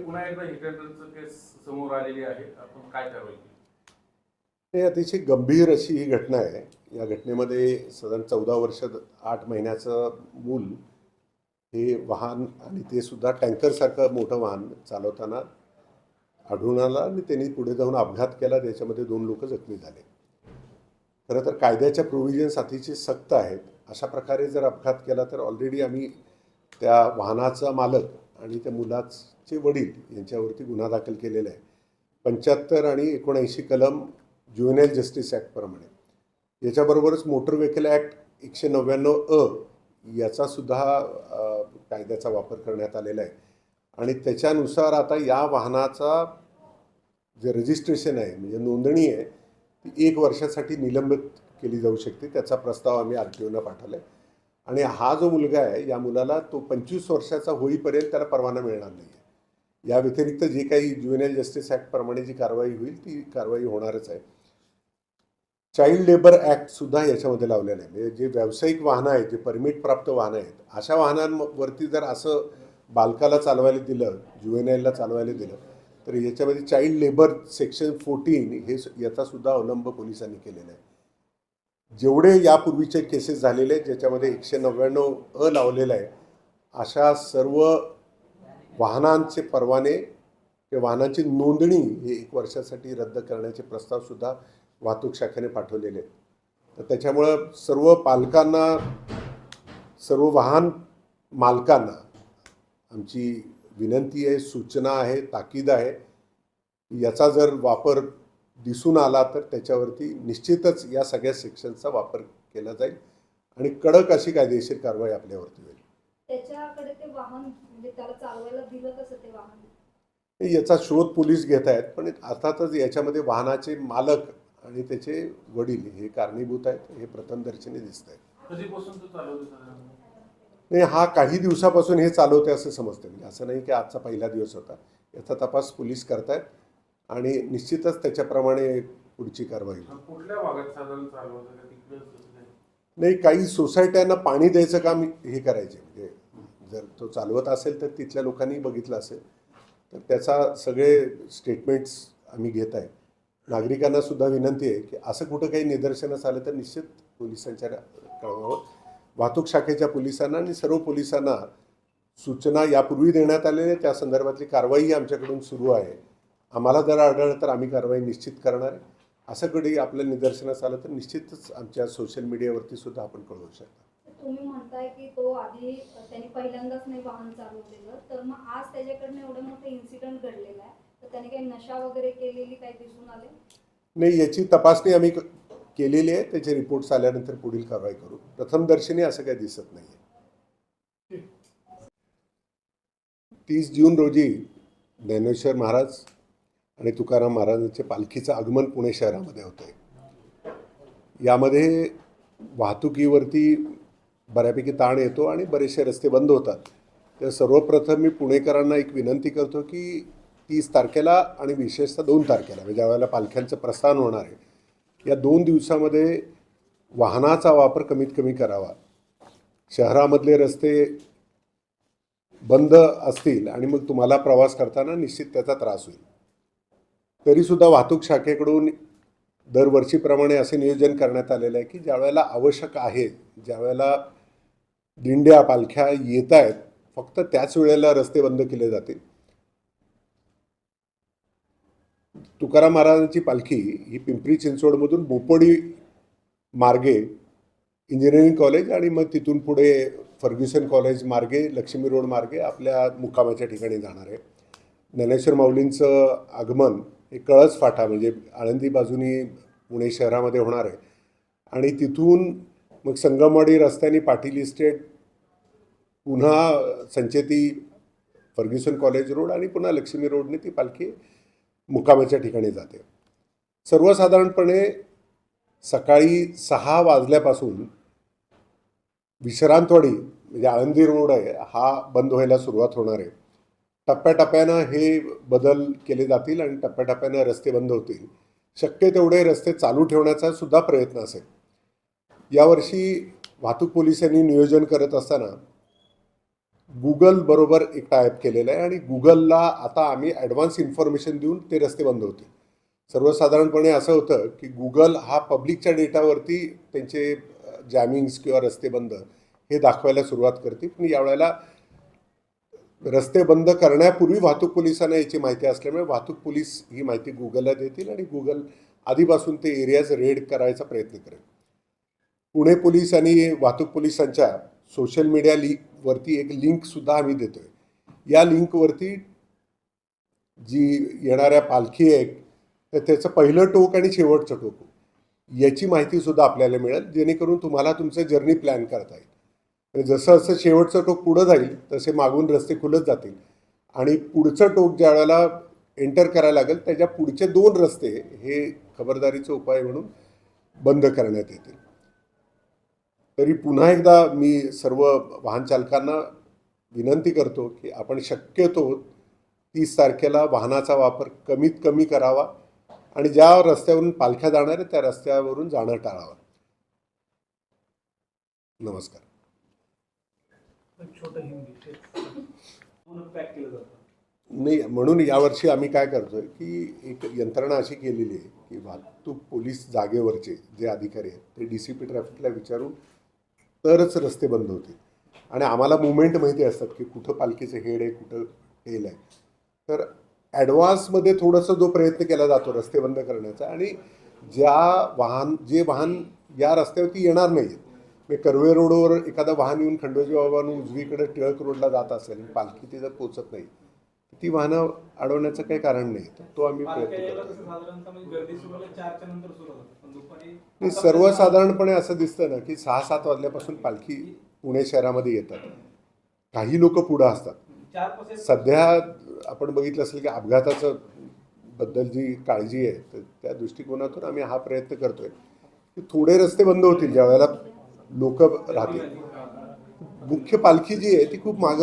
पुन्हा एकदा केस समोर आलेली आहे. आपण काय कारवाई केली हे अतिशय गंभीर अशी ही घटना आहे. या घटनेमध्ये साधारण चौदा वर्ष आठ महिन्याचं मूल हे वाहन आणि ते सुद्धा टँकरसारखं मोठं वाहन चालवताना आढळून आलं आणि त्यांनी पुढे जाऊन अपघात केला. त्याच्यामध्ये दोन लोक जखमी झाले. खरं तर कायद्याच्या प्रोव्हिजन्स अतिशय सक्त आहेत. अशा प्रकारे जर अपघात केला तर ऑलरेडी आम्ही त्या वाहनाचा मालक आणि त्या मुलाचे वडील यांच्यावरती गुन्हा दाखल केलेला आहे. पंच्याहत्तर आणि एकोणऐंशी कलम ज्युएनएल जस्टिस ॲक्टप्रमाणे याच्याबरोबरच मोटर व्हेकल ॲक्ट एकशे नव्याण्णव अ याचासुद्धा कायद्याचा वापर करण्यात आलेला आहे. आणि त्याच्यानुसार आता या वाहनाचा जे रजिस्ट्रेशन आहे म्हणजे नोंदणी आहे ती एक वर्षासाठी निलंबित केली जाऊ शकते. त्याचा प्रस्ताव आम्ही आर टी ओना पाठवला आहे आणि हा जो मुलगा आहे या मुलाला तो पंचवीस वर्षाचा होईपर्यंत त्याला परवाना मिळणार नाही आहे या व्यतिरिक्त जे काही ज्युएनएल जस्टिस ॲक्टप्रमाणे जी कारवाई होईल ती कारवाई होणारच आहे. चाइल्ड लेबर ॲक्टसुद्धा याच्यामध्ये लावलेलं आहे. म्हणजे जे व्यावसायिक वाहनं आहेत जे परमिट प्राप्त वाहनं आहेत अशा वाहनांवरती जर असं बालकाला चालवायला दिलं ज्युएनएलला चालवायला दिलं तर याच्यामध्ये चाइल्ड लेबर सेक्शन फोर्टीन हे याचासुद्धा अवलंब पोलिसांनी केलेला आहे. जेवढे यापूर्वीचे केसेस झालेले आहेत ज्याच्यामध्ये एकशे नव्याण्णव अ लावलेलं आहे अशा सर्व वाहनांचे परवाने किंवा वाहनांची नोंदणी हे एक वर्षासाठी रद्द करण्याचे प्रस्तावसुद्धा वाहतूक शाखेने पाठवलेले आहेत. तर त्याच्यामुळं सर्व पालकांना सर्व वाहन मालकांना आमची विनंती आहे सूचना आहे ताकीद आहे. याचा जर वापर दिसून आला तर त्याच्यावरती निश्चितच या सगळ्या सेक्शनचा वापर केला जाईल आणि कडक अशी कायदेशीर कारवाई आपल्यावरती होईल. त्याच्याकडे ते वाहन म्हणजे त्याला चालवायला दिलं कसं ते वाहन? याचा शोध पोलीस घेत आहेत पण अर्थातच याच्यामध्ये वाहनाचे मालक आणि त्याचे वडील हे कारणीभूत आहेत हे प्रथमदर्शनी दिसत आहेत. कधीपासून तो चालवतो साधारण नाही हा काही दिवसापासून हे चालवते असं समजतं म्हणजे असं नाही की आजचा पहिला दिवस होता. याचा तपास पोलीस करतायत. आणि निश्चितच त्याच्याप्रमाणे पुढची कारवाई कुठल्या भागात साधारण नाही काही सोसायट्यांना पाणी द्यायचं काम हे करायचे. म्हणजे जर तो चालवत असेल तर तिथल्या लोकांनी बघितलं असेल तर त्याचा सगळे स्टेटमेंट्स आम्ही घेत आहे. नागरिकांना सुद्धा विनंती आहे की असं कुठं काही निदर्शनास आलं तर निश्चित पोलिसांच्या कळवावं वाहतूक शाखेच्या पोलिसांना आणि सर्व पोलिसांना सूचना यापूर्वी देण्यात आलेल्या. त्या संदर्भातली कारवाई आमच्याकडून सुरू आहे. आम्हाला जर आढळलं तर आम्ही कारवाई निश्चित करणार आहे. असं कधी आपल्या निदर्शनास आलं तर निश्चितच आमच्या सोशल मीडियावरती सुद्धा आपण कळवू शकता. तुम्ही म्हणताय की तो आधी त्यांनी पहिल्यांदाच नाही वाहन चालवलेलं तर मग आज त्याच्याकडनं एवढं मोठं इन्सिडेंट घडलेलं आहे तर त्याने काही नशा वगैरे केलेली काही दिसून आले? नाही याची तपासणी आम्ही क- केलेली आहे. त्याचे रिपोर्ट्स आल्यानंतर पुढील कारवाई करू. प्रथमदर्शनी असं काही दिसत नाही आहे तीस जून रोजी ज्ञानेश्वर महाराज आणि तुकाराम महाराजांचे पालखीचं आगमन पुणे शहरामध्ये होतं आहे यामध्ये वाहतुकीवरती बऱ्यापैकी ताण येतो आणि बरेचसे रस्ते बंद होतात. तर सर्वप्रथम मी पुणेकरांना एक विनंती करतो की तीस तारखेला आणि विशेषतः दोन तारखेला म्हणजे ज्यावेळेला पालख्यांचं प्रस्थान होणार आहे या दोन दिवसामध्ये वाहनाचा वापर कमीत कमी करावा. शहरामधले रस्ते बंद असतील आणि मग तुम्हाला प्रवास करताना निश्चित त्याचा त्रास होईल. तरीसुद्धा वाहतूक शाखेकडून दरवर्षीप्रमाणे असे नियोजन करण्यात आलेलं आहे की ज्यावेळेला आवश्यक आहे ज्यावेळेला दिंड्या पालख्या येत आहेत फक्त त्याच वेळेला रस्ते बंद केले जातील. तुकाराम महाराजांची पालखी ही पिंपरी चिंचवडमधून बोपोडी मार्गे इंजिनिअरिंग कॉलेज आणि मग तिथून पुढे फर्ग्युसन कॉलेज मार्गे लक्ष्मी रोड मार्गे आपल्या मुक्कामाच्या ठिकाणी जाणार आहे. ज्ञानेश्वर माऊलींचं आगमन हे कळस फाटा म्हणजे आळंदी बाजूनी पुणे शहरामध्ये होणार आहे. आणि तिथून मग संगमवाडी रस्त्याने पाटील इस्टेट पुन्हा संचेती फर्ग्युसन कॉलेज रोड आणि पुन्हा लक्ष्मी रोडने ती पालखी मुक्कामाच्या ठिकाणी जाते. सर्वसाधारणपणे सकाळी सहा वाजल्यापासून विश्रांतवाडी म्हणजे आळंदी रोड आहे हा बंद व्हायला सुरुवात होणार आहे. टप्प्याटप्प्यानं हे बदल केले जातील आणि टप्प्याटप्प्यानं रस्ते बंद होतील. शक्य तेवढे रस्ते चालू ठेवण्याचा सुद्धा प्रयत्न असेल. यावर्षी वाहतूक पोलिसांनी नियोजन करत असताना गुगल बरोबर एक टायप केलेलं आहे आणि गुगलला आता आम्ही ॲडव्हान्स इन्फॉर्मेशन देऊन ते रस्ते बंद होते सर्वसाधारणपणे असं होतं की गुगल हा पब्लिकच्या डेटावरती त्यांचे जॅमिंग्स किंवा रस्ते बंद हे दाखवायला सुरुवात करते पण यावेळेला रस्ते बंद करण्यापूर्वी वाहतूक पोलिसांना याची माहिती असल्यामुळे वाहतूक पोलीस ही माहिती गुगलला देतील आणि गुगल आधीपासून ते एरियाज रेड करायचा प्रयत्न करेल. पुणे पोलीस आणि वाहतूक पोलिसांच्या सोशल मीडिया लिंकवरती एक लिंकसुद्धा आम्ही देतो आहे या लिंकवरती जी येणाऱ्या पालखी आहे तर त्याचं पहिलं टोक आणि शेवटचं टोक. याची माहितीसुद्धा आपल्याला मिळेल. जेणेकरून तुम्हाला तुमचं जर्नी प्लॅन करता येईल. जसं जसं शेवटचं टोक पुढं जाईल तसे मागून रस्ते खुलत जातील. आणि पुढचं टोक ज्या वेळेला एंटर करायला लागेल त्याच्या पुढचे दोन रस्ते हे खबरदारीचे उपाय म्हणून बंद करण्यात येतील. तरी पुन्हा एकदा मी सर्व वाहन चालकांना विनंती करतो की आपण शक्यतो तीस तारखेला वाहनाचा वापर कमीत कमी करावा आणि ज्या रस्त्यावरून पालख्या जाणार आहे त्या रस्त्यावरून जाणं टाळावं. नमस्कार. छोटं हिंदी पॅक केलं जातं. नाही म्हणून यावर्षी आम्ही काय करतोय की एक यंत्रणा अशी केलेली आहे की वाहतूक पोलीस जागेवरचे जे अधिकारी आहेत ते डी सी पी ट्रॅफिकला विचारून तरच रस्ते बंद होतील. आणि आम्हाला मुवमेंट माहिती असतात की कुठं पालखीचं हेड आहे कुठं टेल आहे. तर ॲडव्हान्समध्ये थोडंसं जो प्रयत्न केला जातो रस्ते बंद करण्याचा आणि ज्या वाहन जे वाहन या रस्त्यावरती येणार नाही आहेत म्हणजे कर्वे रोडवर एखादं वाहन येऊन खंडोजी बाबांना उजवीकडे टिळक रोडला जात असेल पालखी तिथं पोचत नाही ती वाहनं अडवण्याचं काही कारण नाही तर तो आम्ही प्रयत्न करतो. म्हणजे सर्वसाधारणपणे असं दिसतं ना की सहा सात वाजल्यापासून पालखी पुणे शहरामध्ये येतात. काही लोक पुढं असतात. सध्या आपण बघितलं असेल की अपघाताचं बद्दल जी काळजी आहे तर त्या दृष्टिकोनातून आम्ही हा प्रयत्न करतोय. की थोडे रस्ते बंद होतील ज्या वेळेला लोक राहतील. मुख्य पालखी जी आहे ती खूप माग